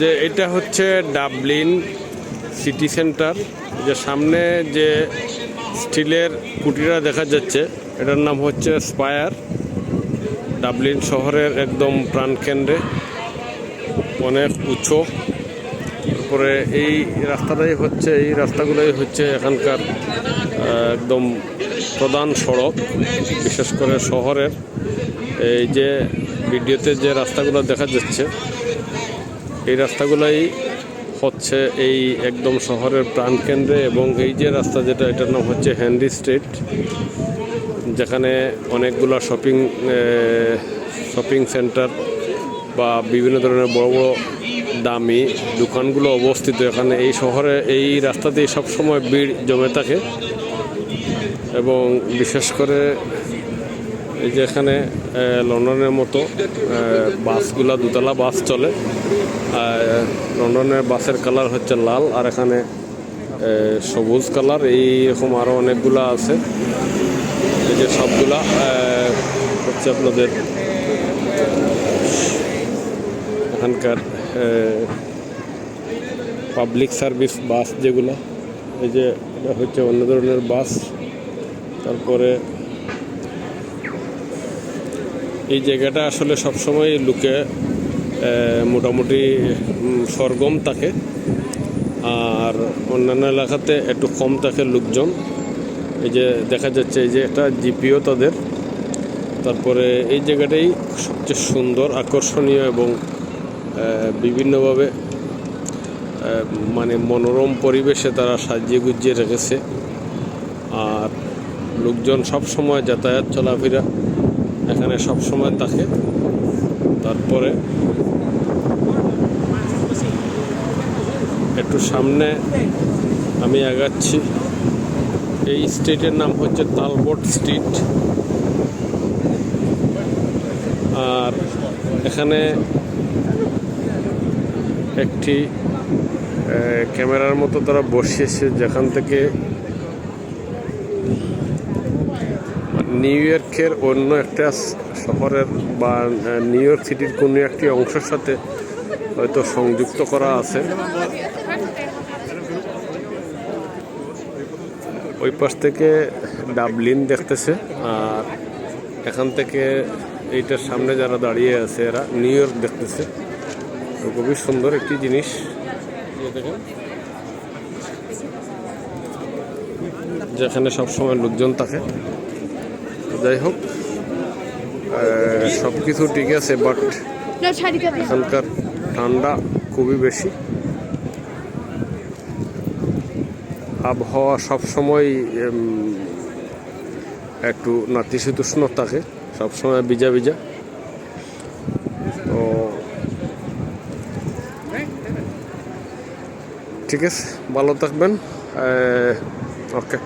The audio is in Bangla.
যে এটা হচ্ছে ডাবলিন সিটি সেন্টার। যে সামনে যে স্টিলের কুটিরা দেখা যাচ্ছে, এটার নাম হচ্ছে স্পায়ার। ডাবলিন শহরের একদম প্রাণকেন্দ্রে। অনেক উঁচু তারপরে এই রাস্তাটাই হচ্ছে, এই রাস্তাগুলোই হচ্ছে এখানকার একদম প্রধান সড়ক, বিশেষ করে শহরের। এই যে ভিডিওতে যে রাস্তাগুলো দেখা যাচ্ছে এই রাস্তাগুলাই হচ্ছে এই একদম শহরের প্রাণকেন্দ্রে এবং এই যে রাস্তা যেটা, এটার নাম হচ্ছে হ্যান্ডি স্ট্রিট, যেখানে অনেকগুলো শপিং শপিং সেন্টার বা বিভিন্ন ধরনের বড় বড় দামি দোকানগুলো অবস্থিত। এখানে এই শহরে এই রাস্তাতেই সবসময় ভিড় জমে থাকে এবং বিশেষ করে এই যে এখানে লন্ডনের মতো বাসগুলা, দুতলা বাস চলে। লন্ডনের বাসের কালার হচ্ছে লাল, আর এখানে সবুজ কালার, এইরকম আরও অনেকগুলা আছে। এই যে সবগুলা হচ্ছে আপনাদের এখানকার পাবলিক সার্ভিস বাস যেগুলো। এই যে এটা হচ্ছে অন্য ধরনের বাস। তারপরে এই জায়গাটা আসলে সবসময় লোকে মোটামুটি সরগম থাকে। আর অন্যান্য এলাকাতে একটু কম থাকে লোকজন। এই যে দেখা যাচ্ছে, এই যে একটা জিপিও তাদের। তারপরে এই জায়গাটাই সবচেয়ে সুন্দর, আকর্ষণীয় এবং বিভিন্নভাবে মানে মনোরম পরিবেশে তারা সাজিয়ে গুজিয়ে রেখেছে। আর লোকজন সব সময় যাতায়াত চলাফেরা এখানে সব সময় থাকে। তারপরে একটু সামনে আমি আগাচ্ছি। এই স্ট্রিটের নাম হচ্ছে তালবট স্ট্রিট। আর এখানে একটি ক্যামেরার মতো তারা বসিয়েছে যেখান থেকে নিউ ইয়র্কের অন্য একটা শহরের বা নিউ ইয়র্ক সিটির কোনো একটি অংশের সাথে হয়তো সংযুক্ত করা আছে। ওই পাশ থেকে ডাবলিন দেখতেছে, আর এখান থেকে এইটার সামনে যারা দাঁড়িয়ে আছে এরা নিউ ইয়র্ক দেখতেছে। তো খুবই সুন্দর একটি জিনিস। যেখানে সবসময় লোকজন থাকে। যাই হোক সব কিছু ঠিক আছে বাট. এখানকার ঠান্ডা খুবই বেশি। আবহাওয়া সবসময় একটু নাতিশীতোষ্ণ থাকে সবসময় ভিজা ভিজা। তো ঠিক আছে ভালো থাকবেন। ওকে।